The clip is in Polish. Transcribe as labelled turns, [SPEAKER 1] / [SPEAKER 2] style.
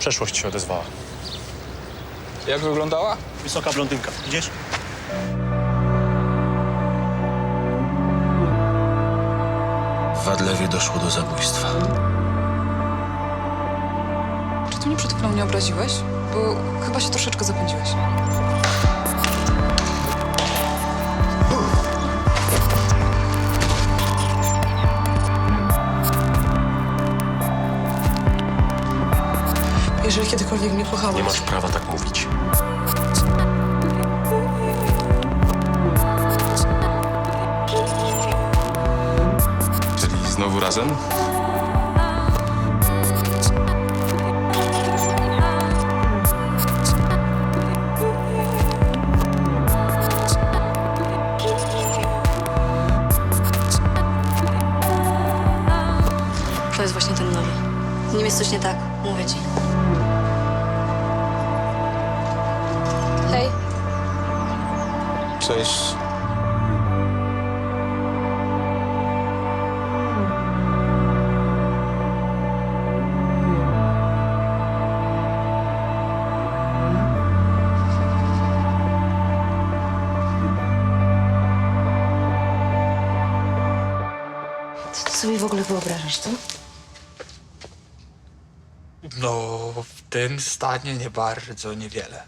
[SPEAKER 1] Przeszłość się odezwała.
[SPEAKER 2] Jak wyglądała?
[SPEAKER 3] Wysoka blondynka, widzisz?
[SPEAKER 4] W Wadlewie doszło do zabójstwa.
[SPEAKER 5] Czy ty mnie przed chwilą nie obraziłeś? Bo chyba się troszeczkę zapędziłeś.
[SPEAKER 6] Jeżeli kiedykolwiek mnie kochałeś,
[SPEAKER 4] Nie masz prawa tak mówić.
[SPEAKER 1] Czyli znowu razem?
[SPEAKER 7] To jest właśnie ten nowy. Z nim jest coś nie tak, mówię ci.
[SPEAKER 2] Cześć.
[SPEAKER 7] co ty sobie w ogóle wyobrażasz, co?
[SPEAKER 2] No, w tym stanie nie bardzo, niewiele.